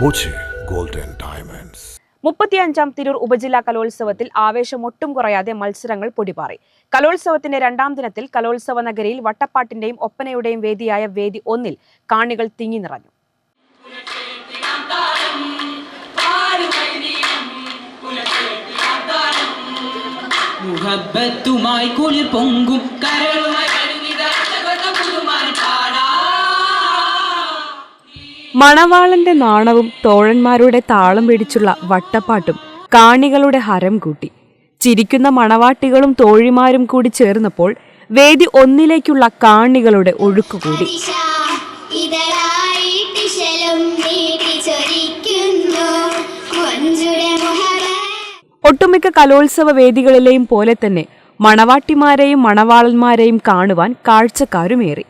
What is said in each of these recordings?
Boche diamonds. മുപ്പത്തിയഞ്ചാം Tirur ഉപജില്ലാ കലോത്സവത്തിൽ ആവേശം ഒട്ടും കുറയാതെ മത്സരങ്ങൾ പൊടിപാറി കലോത്സവത്തിന്റെ രണ്ടാം ദിനത്തിൽ കലോത്സവ നഗരിയിൽ വട്ടപ്പാട്ടിന്റെയും ഒപ്പനയുടെയും വേദിയായ വേദി ഒന്നിൽ കാണികൾ തിങ്ങി നിറഞ്ഞു മുഹബത്തുമായി കുളിർ പൊങ്കും കരളുമായി മണവാളന്റെ നാണവും തോഴന്മാരുടെ താളം പിടിച്ചുള്ള വട്ടപ്പാട്ടും കാണികളുടെ ഹരം കൂട്ടി. ചിരിക്കുന്ന മണവാട്ടികളും തോഴിമാരും കൂടി ചേർന്നപ്പോൾ വേദി ഒന്നിലേക്കുള്ള കാണികളുടെ മഞ്ജുടെ മുഹബ ഒട്ടുമിക്ക കലോത്സവ വേദികളിലെയും പോലെ തന്നെ മണവാട്ടിമാരെയും മണവാളന്മാരെയും കാണുവാൻ കാഴ്ചക്കാരുമേറി.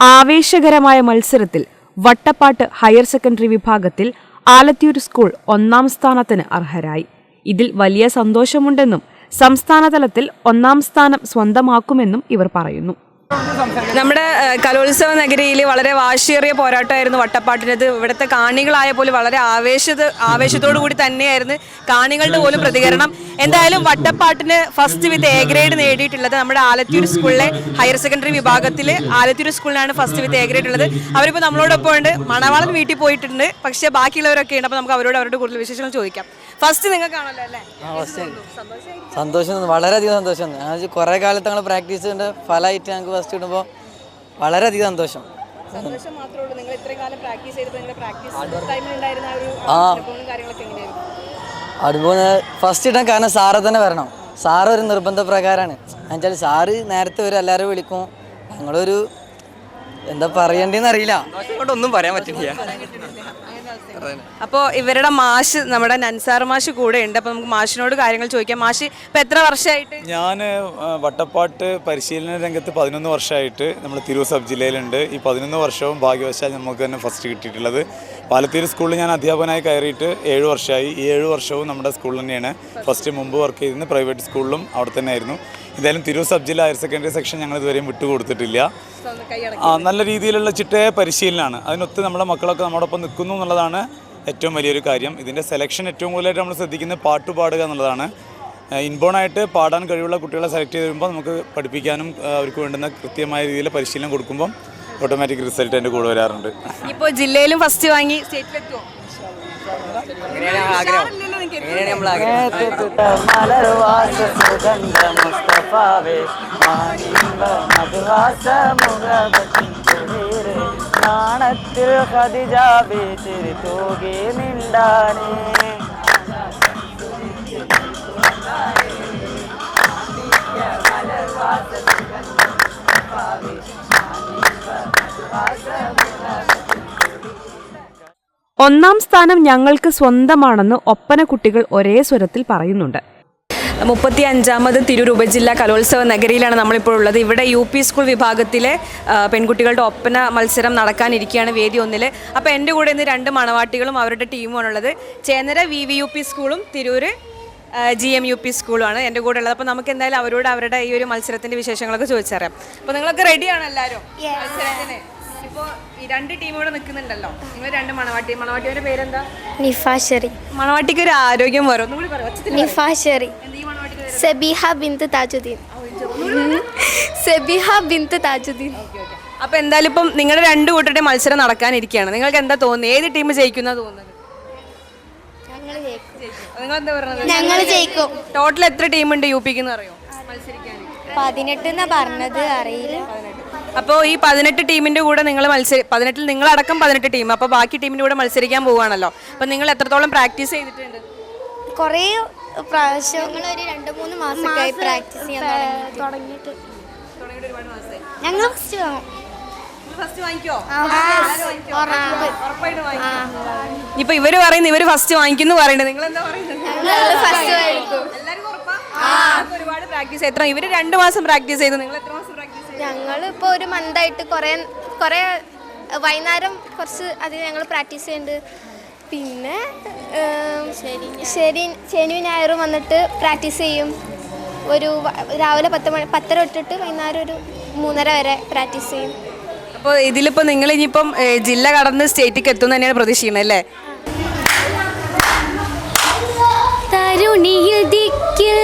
ആവേശകരമായ മത്സരത്തിൽ വട്ടപ്പാട്ട് ഹയർ സെക്കൻഡറി വിഭാഗത്തിൽ ആലത്തിയൂർ സ്കൂൾ ഒന്നാം സ്ഥാനത്തിന് അർഹരായി. ഇതിൽ വലിയ സന്തോഷമുണ്ടെന്നും സംസ്ഥാനതലത്തിൽ ഒന്നാം സ്ഥാനം സ്വന്തമാക്കുമെന്നും ഇവർ പറയുന്നു. നമ്മുടെ കലോത്സവ നഗരിയിൽ വളരെ വാശിയേറിയ പോരാട്ടമായിരുന്നു വട്ടപ്പാട്ടിനത് ഇവിടുത്തെ കാണികളായ പോലും വളരെ ആവേശത ആവേശത്തോടു കൂടി തന്നെയായിരുന്നു കാണികളുടെ പോലും പ്രതികരണം. എന്തായാലും വട്ടപ്പാട്ടിന് ഫസ്റ്റ് വിത്ത് എ ഗ്രേഡ് നേടിയിട്ടുള്ളത് നമ്മുടെ ആലത്തൂർ സ്കൂളിലെ ഹയർ സെക്കൻഡറി വിഭാഗത്തിൽ ആലത്തൂർ സ്കൂളിലാണ് ഫസ്റ്റ് വിത്ത് എ ഗ്രേഡ് ഉള്ളത്. അവരിപ്പോൾ നമ്മളോടൊപ്പം ഉണ്ട്. മണവാളൻ വീട്ടിൽ പോയിട്ടുണ്ട്. പക്ഷേ ബാക്കിയുള്ളവരൊക്കെ ഉണ്ട്. അപ്പോൾ നമുക്ക് അവരോട് അവരുടെ കൂടുതൽ വിശേഷങ്ങൾ ചോദിക്കാം. ഫസ്റ്റ് നിങ്ങൾക്കാണല്ലോ അല്ലേ? സന്തോഷം. വളരെയധികം സന്തോഷം. കുറേ കാലത്ത് ഞങ്ങൾ പ്രാക്ടീസിന്റെ ഫലമായിട്ട് ഞങ്ങൾക്ക് ഫസ്റ്റ് കിട്ടുമ്പോൾ വളരെയധികം സന്തോഷം. സന്തോഷം മാത്രമേ നിങ്ങൾ ഇത്രയും കാലം പ്രാക്ടീസ് ചെയ്തപ്പോൾ നിങ്ങളുടെ പ്രാക്ടീസ് ടൈമിൽ ഉണ്ടായിരുന്ന ആ അതുപോലെ ഫസ്റ്റ് ഇടാൻ കാരണം സാറ് തന്നെ വരണം. സാറ് ഒരു നിർബന്ധ പ്രകാരമാണ് എന്നുവെച്ചാൽ സാറ് നേരത്തെ ഒരു എല്ലാവരും വിളിക്കും. ഞങ്ങളൊരു എന്താ പറയണ്ടെന്ന് അറിയില്ല. ഒന്നും പറയാൻ പറ്റില്ല. അപ്പോൾ ഇവരുടെ മാഷ് നമ്മുടെ നൻസാർ മാഷ് കൂടെ ഉണ്ട് അപ്പോൾ നമുക്ക് മാഷിനോട് കാര്യങ്ങൾ ചോദിക്കാം. മാഷ് ഇപ്പൊ എത്ര വർഷമായിട്ട് ഞാൻ വട്ടപ്പാട്ട് പരിശീലന രംഗത്ത് പതിനൊന്ന് വർഷമായിട്ട് നമ്മൾ തിരൂർ സബ് ജില്ലയിലുണ്ട്. ഈ പതിനൊന്ന് വർഷവും ഭാഗ്യവശാൽ നമുക്ക് തന്നെ ഫസ്റ്റ് കിട്ടിയിട്ടുള്ളത്. പാലത്തീര് സ്കൂളിൽ ഞാൻ അധ്യാപകനായി കയറിയിട്ട് ഏഴ് വർഷമായി. ഈ ഏഴ് വർഷവും നമ്മുടെ സ്കൂളിൽ തന്നെയാണ്. ഫസ്റ്റ് മുമ്പ് വർക്ക് ചെയ്തിരുന്നത് പ്രൈവറ്റ് സ്കൂളിലും അവിടെ തന്നെ ആയിരുന്നു എന്തായാലും തിരൂർ സബ് ജില്ല ഹയർ സെക്കൻഡറി സെക്ഷൻ ഞങ്ങൾ ഇതുവരെയും വിട്ടുകൊടുത്തിട്ടില്ല. നല്ല രീതിയിലുള്ള ചിട്ടയ പരിശീലനമാണ്. അതിനൊത്ത് നമ്മുടെ മക്കളൊക്കെ നമ്മോടൊപ്പം നിൽക്കുന്നു എന്നുള്ളതാണ് ഏറ്റവും വലിയൊരു കാര്യം. ഇതിന്റെ സെലക്ഷൻ ഏറ്റവും കൂടുതലായിട്ട് നമ്മൾ ശ്രദ്ധിക്കുന്നത് പാട്ട് പാടുക എന്നുള്ളതാണ്. ഇൻബോണായിട്ട് പാടാൻ കഴിവുള്ള കുട്ടികളെ സെലക്ട് ചെയ്ത് വരുമ്പോൾ നമുക്ക് പഠിപ്പിക്കാനും അവർക്ക് വേണ്ടുന്ന കൃത്യമായ രീതിയിൽ പരിശീലനം കൊടുക്കുമ്പം ഓട്ടോമാറ്റിക് റിസൾട്ട് എന്റെ കൂടെ വരാറുണ്ട്. ഇപ്പോൾ ജില്ലയിലും ഫസ്റ്റ് വാങ്ങി സ്റ്റേറ്റിലെത്തുമോ നാണത്തിൽ ഹതിജാബി നിണ്ടാനേ ഒന്നാം സ്ഥാനം ഞങ്ങൾക്ക് സ്വന്തമാണെന്ന് ഒപ്പന കുട്ടികൾ ഒരേ സ്വരത്തിൽ പറയുന്നുണ്ട്. മുപ്പത്തി അഞ്ചാമത് തിരൂർ ഉപജില്ലാ കലോത്സവ നഗരിയിലാണ് നമ്മളിപ്പോൾ ഉള്ളത്. ഇവിടെ യു പി സ്കൂൾ വിഭാഗത്തിലെ പെൺകുട്ടികളുടെ ഒപ്പന മത്സരം നടക്കാനിരിക്കുകയാണ് വേദി ഒന്നിൽ അപ്പോൾ എന്റെ കൂടെ ഇന്ന് രണ്ട് മണവാട്ടികളും അവരുടെ ടീമുമാണുള്ളത് Chennara V V U P സ്കൂളും Tirur G M U P സ്കൂളുമാണ് എന്റെ കൂടെ ഉള്ളത്. അപ്പോൾ നമുക്ക് എന്തായാലും അവരോട് അവരുടെ ഈ ഒരു മത്സരത്തിന്റെ വിശേഷങ്ങളൊക്കെ ചോദിച്ചറിയാം. അപ്പോൾ നിങ്ങളൊക്കെ റെഡിയാണ് എല്ലാവരും? മത്സരത്തിന്? ഇപ്പോൾ ഈ രണ്ട് ടീം ഇവിടെ നിൽക്കുന്നുണ്ടല്ലോ നിങ്ങൾ രണ്ട് മണവാട്ടി മണവാട്ടിയുടെ പേരെന്താ? നിഫാഷറി മണവാട്ടിക്ക് ഒരു ആരോഗ്യം വരും ഒന്നും കൂടി പറയാം. നിഫാഷറി സബീഹ ബിന്ത് താജുദ്ദീൻ. സബിഹ ബിന്ത് താജുദ്ദീൻ. അപ്പൊ എന്തായാലും ഇപ്പം നിങ്ങളുടെ രണ്ട് കൂട്ടരുടെ മത്സരം നടക്കാനിരിക്കുകയാണ്. നിങ്ങൾക്ക് എന്താ തോന്നുന്നത് ഏത് ടീം ജയിക്കുന്ന തോന്നുന്നത് നിങ്ങൾ എന്താ പറയുന്നത് ഞങ്ങൾ ജയിക്കും. ടോട്ടൽ എത്ര ടീം ഉണ്ട് യു പിക്ക് എന്ന് അറിയോ? പതിനെട്ട് എന്നാ പറഞ്ഞത് അറിയില്ല. അപ്പോൾ ഈ പതിനെട്ട് ടീമിന്റെ കൂടെ നിങ്ങൾ മത്സരി പതിനെട്ടിൽ നിങ്ങളടക്കം പതിനെട്ട് ടീം അപ്പോൾ ബാക്കി ടീമിന്റെ കൂടെ മത്സരിക്കാൻ പോവുകയാണല്ലോ അപ്പോൾ നിങ്ങൾ എത്രത്തോളം പ്രാക്ടീസ് ചെയ്തിട്ടുണ്ട്? കുറേ പ്രാവശ്യം രണ്ട് മൂന്ന് മാസമായി പ്രാക്ടീസ് ചെയ്യാൻ തുടങ്ങിയിട്ട്. ഞങ്ങൾ ഫസ്റ്റ് വാങ്ങും. ഫസ്റ്റ് വാങ്ങിക്കോ? ഉറപ്പ്. ഉറപ്പായിട്ട് വാങ്ങിക്കും. ഇപ്പൊ ഇവർ പറയുന്നു ഇവർ ഫസ്റ്റ് വാങ്ങിക്കുന്നു പറയുന്നത്. നിങ്ങൾ എന്താ പറയുന്നത് ഒരുപാട് പ്രാക്ടീസ് എത്ര? ഇവർ രണ്ടു മാസം പ്രാക്ടീസ് ചെയ്തു. നിങ്ങൾ ഞങ്ങൾ ഇപ്പോൾ ഒരു മന്തായിട്ട് കുറേ കുറേ വൈകുന്നേരം കുറച്ച് അത് ഞങ്ങൾ പ്രാക്ടീസ് ചെയ്യുന്നുണ്ട് പിന്നെ ശരി ശനി ഞായറും വന്നിട്ട് പ്രാക്ടീസ് ചെയ്യും. ഒരു രാവിലെ പത്ത് മണി പത്തര തൊട്ടിട്ട് വൈകുന്നേരം ഒരു മൂന്നര വരെ പ്രാക്ടീസ് ചെയ്യും. അപ്പോൾ ഇതിലിപ്പോൾ നിങ്ങൾ ഇനിയിപ്പം ജില്ല കടന്ന് സ്റ്റേറ്റിക്ക് എത്തും തന്നെയാണ് പ്രതീക്ഷിക്കുന്നത് അല്ലേ? തരുണിയിൽ ദിക്കിൽ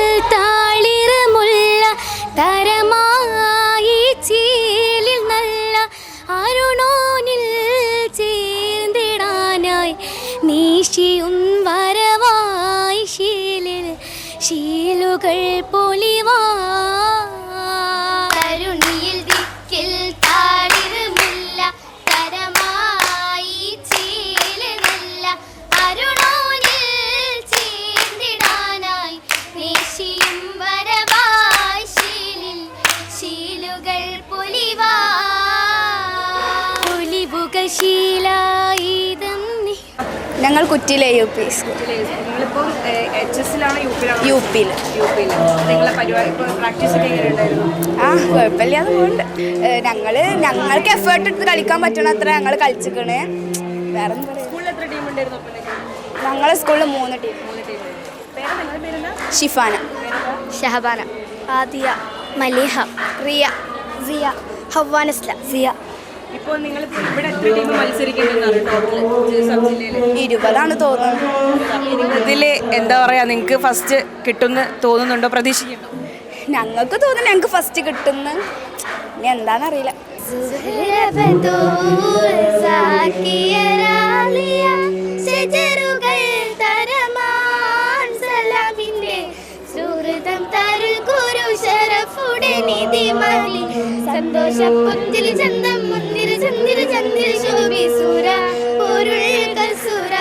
പൊലിവാ. തരുണിയിൽ ദിക്കിൽ അരുണോനിൽ ചേർന്നിടാനായി ദേശിയും വരവായി ശീലിൽ ശീലുകൾ പൊലിവാ. പൊലിവുക നീ ഞങ്ങൾ കുറ്റിയിലെ U P school. U P. പിയിൽ. ആ കുഴപ്പമില്ലാതെ പോകുന്നുണ്ട് ഞങ്ങൾ ഞങ്ങൾക്ക് എഫേർട്ട് എടുത്ത് കളിക്കാൻ പറ്റണ അത്ര ഞങ്ങൾ കളിച്ചിക്കണ്. വേറെ സ്കൂളിൽ എത്ര ടീം ഉണ്ടായിരുന്നു ഒപ്പനയ്ക്ക് ഞങ്ങളെ സ്കൂളിൽ മൂന്ന് ടീം മൂന്ന് ടീം പേര് പേരെന്താ? ഷിഫാന. ഷഹബാന ആദിയ മലിഹ റിയ സിയ ഹവാനസ്ല സിയ. ഇപ്പോൾ നിങ്ങൾ ഇവിടെ എത്ര ടീം മത്സരിക്കുന്നുണ്ടാണ് ടോട്ടൽ സബ് ജില്ലയിൽ ഇരുപതാണ് തോന്നുന്നത് ഇതിൽ എന്താ പറയുക നിങ്ങൾക്ക് ഫസ്റ്റ് കിട്ടുമെന്ന് തോന്നുന്നുണ്ടോ? പ്രതീക്ഷിക്കുന്നു ഞങ്ങൾക്ക് തോന്നുന്നു ഞങ്ങൾക്ക് ഫസ്റ്റ് കിട്ടുന്നു. ഇനി എന്താണെന്നറിയില്ല സുഹൃതം തരു ഗുരു ശരഫുടെ നിധിമലി. സന്തോഷ പുന്തിരി ചന്തം മുന്തിരി ചന്ദിര ചന്ദിര ശോഭി സൂര പൊരുൾ കസൂര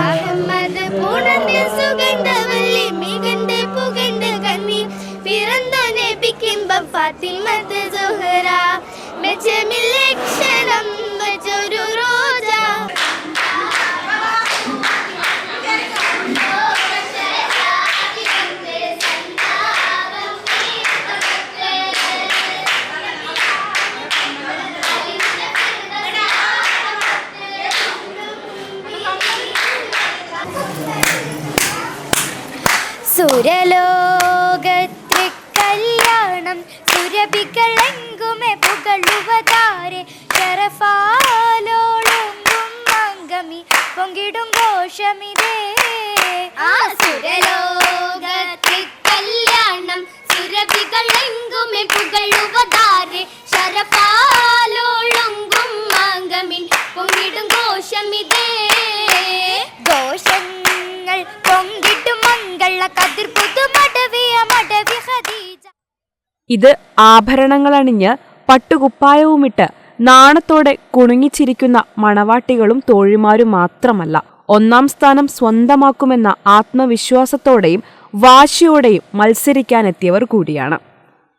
അഹമ്മദ് പൂണന്റെ സുഗന്ധവല്ലി മികണ്ട പുകണ്ട കന്നി. പിറന്ന നബിക്കിമ്പം ഫാത്തിമത്ത് സുഹറ. മെച്ചമില്ലക്ഷരം വച്ചൊരു കല്യാണം സുരഭികളെങ്കുമെ പുകളുവതാരെ ശരഫാലോളുങ്കും മംഗമി പൊങ്കിടും ഘോഷമിതേ. ആ സുരലോകത്തെ കല്യാണം സുരഭികളെങ്കുമെ ഇത് ആഭരണങ്ങളണിഞ്ഞ് പട്ടുകുപ്പായവുമിട്ട് നാണത്തോടെ കുണുങ്ങിച്ചിരിക്കുന്ന മണവാട്ടികളും തോഴിമാരും മാത്രമല്ല ഒന്നാം സ്ഥാനം സ്വന്തമാക്കുമെന്ന ആത്മവിശ്വാസത്തോടെയും വാശിയോടെയും മത്സരിക്കാനെത്തിയവർ കൂടിയാണ്.